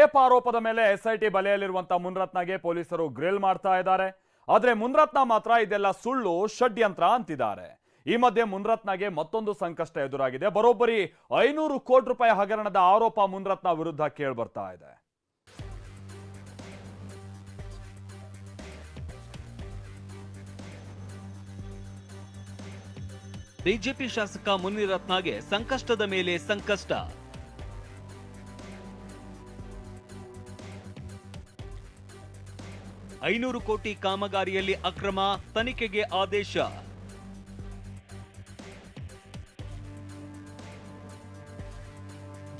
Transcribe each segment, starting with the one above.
Rape ಆರೋಪದ ಮೇಲೆ SIT ಬಲೆಯಲ್ಲಿರುವಂತಹ ಮುನ್ರತ್ನಗೆ ಪೊಲೀಸರು ಗ್ರಿಲ್ ಮಾಡ್ತಾ ಇದ್ದಾರೆ. ಆದ್ರೆ ಮುನ್ರತ್ನ ಮಾತ್ರ ಇದೆಲ್ಲ ಸುಳ್ಳು, ಷಡ್ಯಂತ್ರ ಅಂತಿದ್ದಾರೆ. ಈ ಮಧ್ಯೆ ಮುನ್ರತ್ನಗೆ ಮತ್ತೊಂದು ಸಂಕಷ್ಟ ಎದುರಾಗಿದೆ. ಬರೋಬ್ಬರಿ ಐನೂರು ಕೋಟಿ ರೂಪಾಯಿ ಹಗರಣದ ಆರೋಪ ಮುನ್ರತ್ನ ವಿರುದ್ಧ ಕೇಳ್ಬರ್ತಾ ಇದೆ. ಬಿಜೆಪಿ ಶಾಸಕ ಮುನಿರತ್ನಗೆ ಸಂಕಷ್ಟದ ಮೇಲೆ ಸಂಕಷ್ಟ. ಐನೂರು ಕೋಟಿ ಕಾಮಗಾರಿಯಲ್ಲಿ ಅಕ್ರಮ ತನಿಖೆಗೆ ಆದೇಶ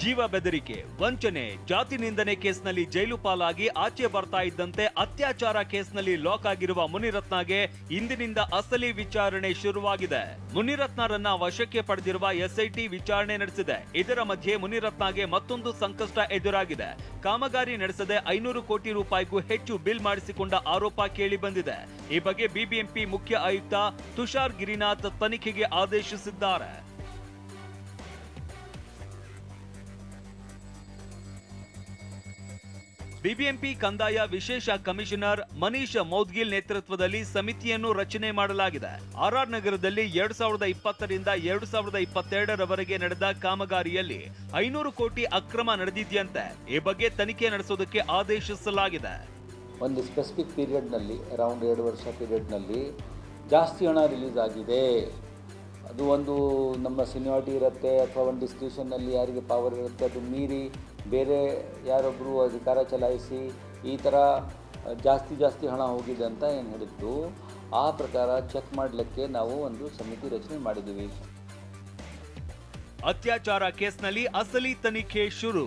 ಜೀವ ಬೆದರಿಕೆ, ವಂಚನೆ, ಜಾತಿ ನಿಂದನೆ ಕೇಸ್ನಲ್ಲಿ ಜೈಲು ಪಾಲಾಗಿ ಆಚೆ ಬರ್ತಾ ಇದ್ದಂತೆ ಅತ್ಯಾಚಾರ ಕೇಸ್ನಲ್ಲಿ ಲಾಕ್ ಆಗಿರುವ ಮುನಿರತ್ನಗೆ ಇಂದಿನಿಂದ ಅಸಲಿ ವಿಚಾರಣೆ ಶುರುವಾಗಿದೆ. ಮುನಿರತ್ನರನ್ನ ವಶಕ್ಕೆ ಪಡೆದಿರುವ ಎಸ್ಐಟಿ ವಿಚಾರಣೆ ನಡೆಸಿದೆ. ಇದರ ಮಧ್ಯೆ ಮುನಿರತ್ನಗೆ ಮತ್ತೊಂದು ಸಂಕಷ್ಟ ಎದುರಾಗಿದೆ. ಕಾಮಗಾರಿ ನಡೆಸದೆ ಐನೂರು ಕೋಟಿ ರೂಪಾಯಿಗೂ ಹೆಚ್ಚು ಬಿಲ್ ಮಾಡಿಸಿಕೊಂಡ ಆರೋಪ ಕೇಳಿ ಬಂದಿದೆ. ಈ ಬಗ್ಗೆ ಬಿಬಿಎಂಪಿ ಮುಖ್ಯ ಆಯುಕ್ತ ತುಷಾರ್ ಗಿರಿನಾಥ್ ತನಿಖೆಗೆ ಆದೇಶಿಸಿದ್ದಾರೆ. ಬಿಬಿಎಂಪಿ ಕಂದಾಯ ವಿಶೇಷ ಕಮಿಷನರ್ ಮನೀಶ್ ಮೌದ್ಗಿಲ್ ನೇತೃತ್ವದಲ್ಲಿ ಸಮಿತಿಯನ್ನು ರಚನೆ ಮಾಡಲಾಗಿದೆ. ಆರ್ಆರ್ ನಗರದಲ್ಲಿ ಎರಡ್ ಸಾವಿರದ ಇಪ್ಪತ್ತರಿಂದ ಎರಡು ಸಾವಿರದ ಇಪ್ಪತ್ತೆರಡರವರೆಗೆ ನಡೆದ ಕಾಮಗಾರಿಯಲ್ಲಿ ಐನೂರು ಕೋಟಿ ಅಕ್ರಮ ನಡೆದಿದೆಯಂತೆ. ಈ ಬಗ್ಗೆ ತನಿಖೆ ನಡೆಸೋದಕ್ಕೆ ಆದೇಶಿಸಲಾಗಿದೆ. ಒಂದು ಸ್ಪೆಸಿಫಿಕ್ ಪೀರಿಯಡ್ನಲ್ಲಿ, ಅರೌಂಡ್ ಎರಡು ವರ್ಷ ಪೀರಿಯಡ್ನಲ್ಲಿ ಜಾಸ್ತಿ ಹಣ ರಿಲೀಸ್ ಆಗಿದೆ. ಅದು ಒಂದು ನಮ್ಮ ಸಿನಿಮಾಟಿ ಇರುತ್ತೆ ಅಥವಾ ಒಂದು ಡಿಸ್ಕ್ರಿಷನ್ನಲ್ಲಿ ಯಾರಿಗೆ ಪವರ್ ಇರುತ್ತೆ ಅದು ಮೀರಿ ಬೇರೆ ಯಾರೊಬ್ಬರು ಅಧಿಕಾರ ಚಲಾಯಿಸಿ ಈ ಥರ ಜಾಸ್ತಿ ಜಾಸ್ತಿ ಹಣ ಹೋಗಿದೆ ಅಂತ ಏನು ಹೇಳಿದ್ದು ಆ ಪ್ರಕಾರ ಚೆಕ್ ಮಾಡಲಿಕ್ಕೆ ನಾವು ಒಂದು ಸಮಿತಿ ರಚನೆ ಮಾಡಿದ್ದೀವಿ. ಅತ್ಯಾಚಾರ ಕೇಸ್ನಲ್ಲಿ ಅಸಲಿ ತನಿಖೆ ಶುರು.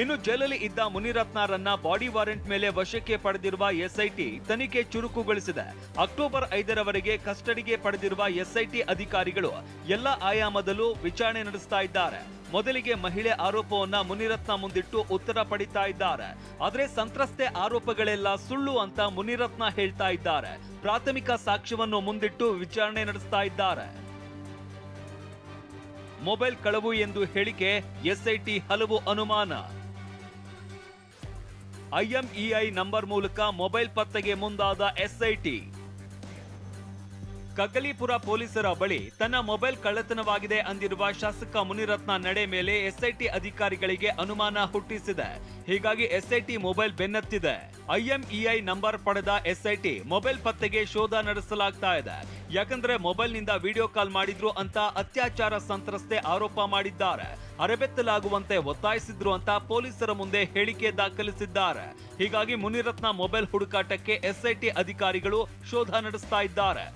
ಇನ್ನು ಜೈಲಲ್ಲಿ ಇದ್ದ ಮುನಿರತ್ನರನ್ನ ಬಾಡಿ ವಾರೆಂಟ್ ಮೇಲೆ ವಶಕ್ಕೆ ಪಡೆದಿರುವ ಎಸ್ಐಟಿ ತನಿಖೆ ಚುರುಕುಗೊಳಿಸಿದೆ. ಅಕ್ಟೋಬರ್ ಐದರವರೆಗೆ ಕಸ್ಟಡಿಗೆ ಪಡೆದಿರುವ ಎಸ್ಐಟಿ ಅಧಿಕಾರಿಗಳು ಎಲ್ಲ ಆಯಾಮದಲ್ಲೂ ವಿಚಾರಣೆ ನಡೆಸ್ತಾ ಇದ್ದಾರೆ. ಮೊದಲಿಗೆ ಮಹಿಳೆ ಆರೋಪವನ್ನ ಮುನಿರತ್ನ ಮುಂದಿಟ್ಟು ಉತ್ತರ ಪಡಿತಾ ಇದ್ದಾರೆ. ಆದರೆ ಸಂತ್ರಸ್ತೆ ಆರೋಪಗಳೆಲ್ಲ ಸುಳ್ಳು ಅಂತ ಮುನಿರತ್ನ ಹೇಳ್ತಾ ಇದ್ದಾರೆ. ಪ್ರಾಥಮಿಕ ಸಾಕ್ಷ್ಯವನ್ನು ಮುಂದಿಟ್ಟು ವಿಚಾರಣೆ ನಡೆಸ್ತಾ ಇದ್ದಾರೆ. ಮೊಬೈಲ್ ಕಳವು ಎಂದು ಹೇಳಿಕೆ ಎಸ್ಐಟಿ ಹಲವು ಅನುಮಾನ. ಐಎಂಇಐ ನಂಬರ್ ಮೂಲಕ ಮೊಬೈಲ್ ಪತ್ತೆಗೆ ಮುಂದಾದ ಎಸ್ಐಟಿ ಕಗ್ಗಲೀಪುರ ಪೊಲೀಸರ ಬಳಿ ತನ್ನ ಮೊಬೈಲ್ ಕಳ್ಳತನವಾಗಿದೆ ಅಂದಿರುವ ಶಾಸಕ ಮುನಿರತ್ನ ನಡೆ ಮೇಲೆ ಎಸ್ಐಟಿ ಅಧಿಕಾರಿಗಳಿಗೆ ಅನುಮಾನ ಹುಟ್ಟಿಸಿದೆ. ಹೀಗಾಗಿ ಎಸ್ಐಟಿ ಮೊಬೈಲ್ ಬೆನ್ನತ್ತಿದೆ. ಐಎಂಇಐ ನಂಬರ್ ಪಡೆದ ಎಸ್ಐಟಿ ಮೊಬೈಲ್ ಪತ್ತೆಗೆ ಶೋಧ ನಡೆಸಲಾಗ್ತಾ ಇದೆ. ಯಾಕಂದ್ರೆ ಮೊಬೈಲ್ನಿಂದ ವಿಡಿಯೋ ಕಾಲ್ ಮಾಡಿದ್ರು ಅಂತ ಅತ್ಯಾಚಾರ ಸಂತ್ರಸ್ತೆ ಆರೋಪ ಮಾಡಿದ್ದಾರೆ. ಅರೆಬೆತ್ತಲಾಗುವಂತೆ ಒತ್ತಾಯಿಸಿದ್ರು ಅಂತ ಪೊಲೀಸರ ಮುಂದೆ ಹೇಳಿಕೆ ದಾಖಲಿಸಿದ್ದಾರೆ. ಹೀಗಾಗಿ ಮುನಿರತ್ನ ಮೊಬೈಲ್ ಹುಡುಕಾಟಕ್ಕೆ ಎಸ್ಐಟಿ ಅಧಿಕಾರಿಗಳು ಶೋಧ ನಡೆಸ್ತಾ ಇದ್ದಾರೆ.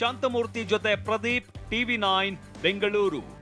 ಶಾಂತಮೂರ್ತಿ ಜೊತೆ ಪ್ರದೀಪ್ ಟಿವಿ ನೈನ್ ಬೆಂಗಳೂರು.